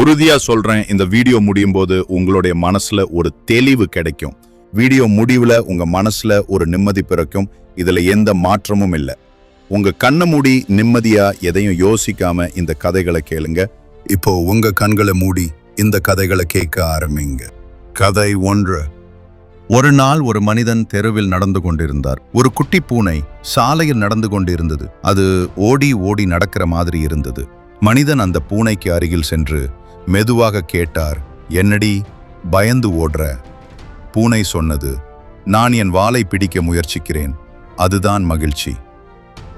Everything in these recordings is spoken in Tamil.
உறுதியா சொல்றேன் இந்த வீடியோ முடியும் போது உங்களுடைய மனசுல ஒரு தெளிவு கிடைக்கும். வீடியோ முடிவுல உங்க மனசுல ஒரு நிம்மதி பிறக்கும். இதுல எந்த மாற்றமும் இல்லை. உங்க கண்ணை மூடி நிம்மதியா எதையும் யோசிக்காம இந்த கதைகளை கேளுங்க. இப்போ உங்க கண்களை மூடி இந்த கதைகளை கேட்க ஆரம்பிங்க. கதை ஒன்று. ஒரு நாள் ஒரு மனிதன் தெருவில் நடந்து கொண்டிருந்தார். ஒரு குட்டி பூனை சாலையில் நடந்து கொண்டிருந்தது. அது ஓடி ஓடி நடக்கிற மாதிரி இருந்தது. மனிதன் அந்த பூனைக்கு அருகில் சென்று மெதுவாக கேட்டார் என்னடி பயந்து ஓடுற? பூனை சொன்னது நான் என் வாலை பிடிக்க முயற்சிக்கிறேன். அதுதான் மகிழ்ச்சி.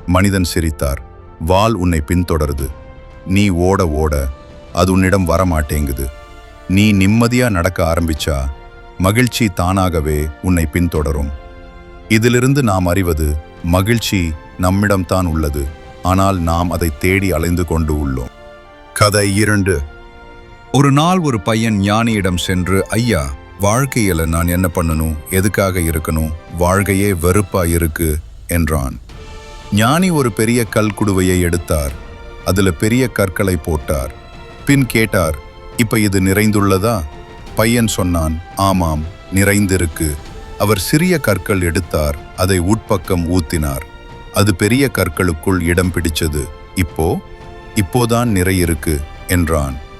மனிதன் சிரித்தார் வால் உன்னை பின்தொடருது. நீ ஓட ஓட அது உன்னிடம் வரமாட்டேங்குது. நீ நிம்மதியா நடக்க ஆரம்பிச்சா மகிழ்ச்சி தானாகவே உன்னை பின்தொடரும். இதிலிருந்து நாம் அறிவது மகிழ்ச்சி நம்மிடம்தான் உள்ளது. ஆனால் நாம் அதை தேடி அலைந்து கொண்டு உள்ளோம். கதை இரண்டு. ஒரு நாள் ஒரு பையன் ஞானியிடம் சென்று ஐயா வாழ்க்கையில நான் என்ன பண்ணணும்? எதுக்காக இருக்கணும்? வாழ்க்கையே வெறுப்பா இருக்கு என்றான். ஞானி ஒரு பெரிய கல் குடுவையை எடுத்தார். அதுல பெரிய கற்களை போட்டார். பின் கேட்டார் இப்ப இது நிறைந்துள்ளதா? பையன் சொன்னான் ஆமாம் நிறைந்திருக்கு. அவர் சிறிய கற்கள் எடுத்தார் அதை உட்பக்கம் ஊத்தினார். அது பெரிய கற்களுக்குள் இடம் பிடிச்சது. இப்போ? இப்போதான் நிறையிருக்கு என்றான்.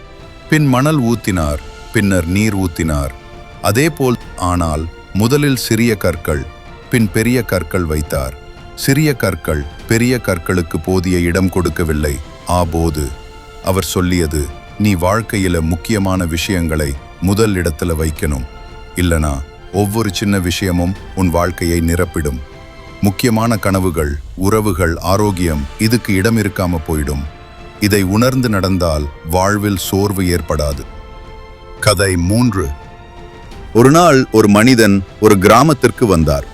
பின் மணல் ஊத்தினார் பின்னர் நீர் ஊத்தினார். அதேபோல் ஆனால் முதலில் சிறிய கற்கள் பின் பெரிய கற்கள் வைத்தார். சிறிய கற்கள் பெரிய கற்களுக்கு போதிய இடம் கொடுக்கவில்லை. ஆபோது அவர் சொல்லியது நீ வாழ்க்கையில முக்கியமான விஷயங்களை முதல் இடத்துல வைக்கணும். இல்லனா ஒவ்வொரு சின்ன விஷயமும் உன் வாழ்க்கையை நிரப்பிடும். முக்கியமான கனவுகள் உறவுகள் ஆரோக்கியம் இதுக்கு இடம் இருக்காம போயிடும். இதை உணர்ந்து நடந்தால் வாழ்வில் சோர்வு ஏற்படாது. கதை மூன்று. ஒரு நாள் ஒரு மனிதன் ஒரு கிராமத்திற்கு வந்தார்.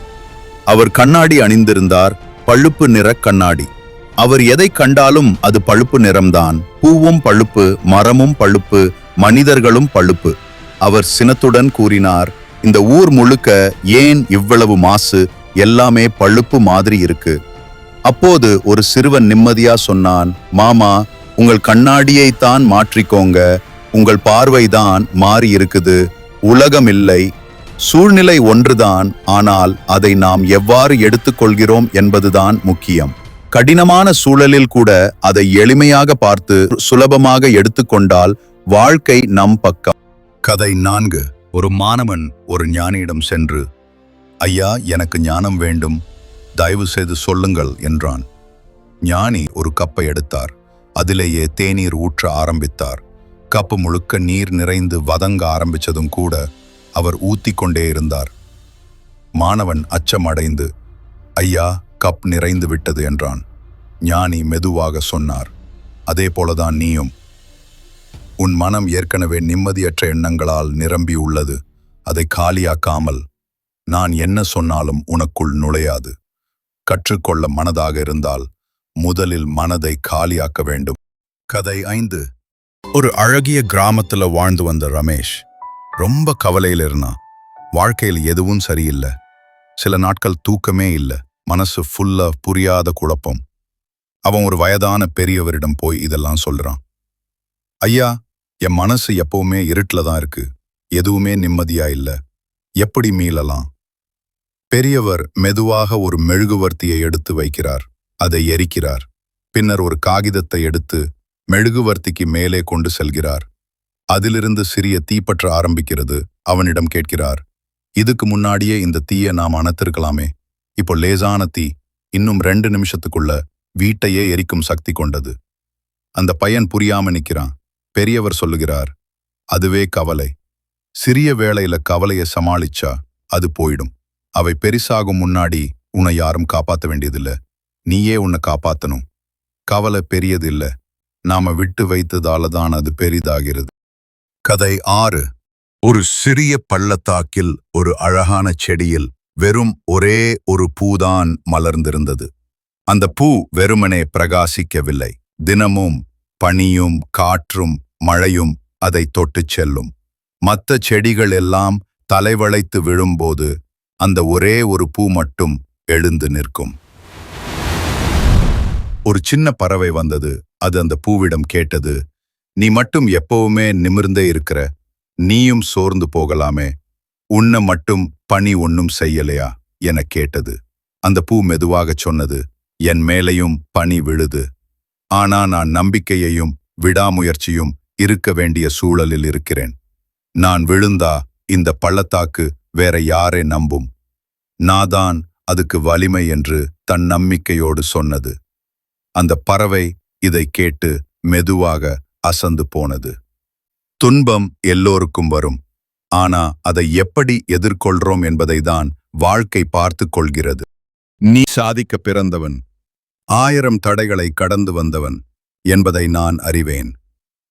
அவர் கண்ணாடி அணிந்திருந்தார் பழுப்பு நிற கண்ணாடி. அவர் எதை கண்டாலும் அது பழுப்பு நிறம்தான். பூவும் பழுப்பு மரமும் பழுப்பு மனிதர்களும் பழுப்பு. அவர் சினத்துடன் கூறினார் இந்த ஊர் முழுக்க ஏன் இவ்வளவு மாசு? எல்லாமே பழுப்பு மாதிரி இருக்கு. அப்போது ஒரு சிறுவன் நிம்மதியா சொன்னான் மாமா உங்கள் கண்ணாடியை தான் மாற்றிக்கோங்க. உங்கள் பார்வைதான் மாறி இருக்குது உலகம் இல்லை சூழ்நிலை ஒன்றுதான். ஆனால் அதை நாம் எவ்வாறு எடுத்துக்கொள்கிறோம் என்பதுதான் முக்கியம். கடினமான சூழலில் கூட அதை எளிமையாக பார்த்து சுலபமாக எடுத்துக்கொண்டால் வாழ்க்கை நம் பக்கம். கதை நான்கு. ஒரு மாணவன் ஒரு ஞானியிடம் சென்று ஐயா எனக்கு ஞானம் வேண்டும். தயவு செய்து சொல்லுங்கள் என்றான். ஞானி ஒரு கப்பை எடுத்தார். அதிலேயே தேநீர் ஊற்ற ஆரம்பித்தார். கப்பு முழுக்க நீர் நிறைந்து வதங்க ஆரம்பிச்சதும் கூட அவர் ஊத்தி கொண்டே இருந்தார். மாணவன் அச்சமடைந்து ஐயா கப் நிறைந்து விட்டது என்றான். ஞானி மெதுவாக சொன்னார் அதே போலதான் நீயும். உன் மனம் ஏற்கனவே நிம்மதியற்ற எண்ணங்களால் நிரம்பி உள்ளது. அதை காலியாக்காமல் நான் என்ன சொன்னாலும் உனக்குள் நுழையாது. கற்றுக்கொள்ள மனதாக இருந்தால் முதலில் மனதை காலியாக்க வேண்டும். கதை ஐந்து. ஒரு அழகிய கிராமத்துல வாழ்ந்து வந்த ரமேஷ் ரொம்ப கவலையில இருந்தான். வாழ்க்கையில் எதுவும் சரியில்லை. சில நாட்கள் தூக்கமே இல்லை. மனசு ஃபுல்லா புரியாத குழப்பம். அவன் ஒரு வயதான பெரியவரிடம் போய் இதெல்லாம் சொல்றான். ஐயா என் மனசு எப்பவுமே இருட்டில் தான் இருக்கு. எதுவுமே நிம்மதியா இல்ல. எப்படி மீளலாம்? பெரியவர் மெதுவாக ஒரு மெழுகுவர்த்தியை எடுத்து வைக்கிறார். அதை எரிக்கிறார். பின்னர் ஒரு காகிதத்தை எடுத்து மெழுகுவர்த்திக்கு மேலே கொண்டு செல்கிறார். அதிலிருந்து சிறிய தீப்பற்ற ஆரம்பிக்கிறது. அவனிடம் கேட்கிறார் இதுக்கு முன்னாடியே இந்த தீயை நாம் அணைத்திருக்கலாமே. இப்போ லேசான தீ இன்னும் ரெண்டு நிமிஷத்துக்குள்ள வீட்டையே எரிக்கும் சக்தி கொண்டது. அந்த பையன் புரியாம நிற்கிறான் பெரியவர் சொல்லுகிறார் அதுவே கவலை. சிறிய வேளையில கவலையை சமாளிச்சா அது போயிடும். அவை பெரிசாகும் முன்னாடி உன்னை யாரும் காப்பாத்த வேண்டியதில்ல. நீயே உன்னை காப்பாத்தணும். கவலை பெரியது இல்ல நாம விட்டு வைத்ததால தான் அது பெரிதாகிறது. கதை ஆறு. ஒரு சிறிய பள்ளத்தாக்கில் ஒரு அழகான செடியில் வெறும் ஒரே ஒரு பூதான் மலர்ந்திருந்தது. அந்த பூ வெறுமனே பிரகாசிக்கவில்லை. தினமும் பனியும் காற்றும் மழையும் அதை தொட்டுச் செல்லும். மற்ற செடிகள் எல்லாம் தலைவளைத்து விழும்போது அந்த ஒரே ஒரு பூ மட்டும் எழுந்து நிற்கும். ஒரு சின்ன பறவை வந்தது. அது அந்த பூவிடம் கேட்டது நீ மட்டும் எப்பவுமே நிமிர்ந்தே இருக்கிற நீயும் சோர்ந்து போகலாமே உன்னை மட்டும் பணி ஒன்னும் செய்யலையா? என கேட்டது. அந்த பூ மெதுவாகச் சொன்னது என் மேலையும் பனி விழுது. ஆனா நான் நம்பிக்கையையும் விடாமுயற்சியும் இருக்க வேண்டிய சூழலில் இருக்கிறேன். நான் விழுந்தா இந்த பள்ளத்தாக்கு வேற யாரே நம்பும்? நாதான் அதுக்கு வலிமை என்று தன் நம்பிக்கையோடு சொன்னது. அந்த பறவை இதை கேட்டு மெதுவாக அசந்து போனது. துன்பம் எல்லோருக்கும் வரும். ஆனா அதை எப்படி எதிர்கொள்றோம் என்பதைதான் வாழ்க்கை பார்த்து கொள்கிறது. நீ சாதிக்க பிறந்தவன். ஆயிரம் தடைகளை கடந்து வந்தவன் என்பதை நான் அறிவேன்.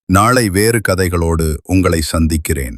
நாளை வேறு கதைகளோடு உங்களை சந்திக்கிறேன்.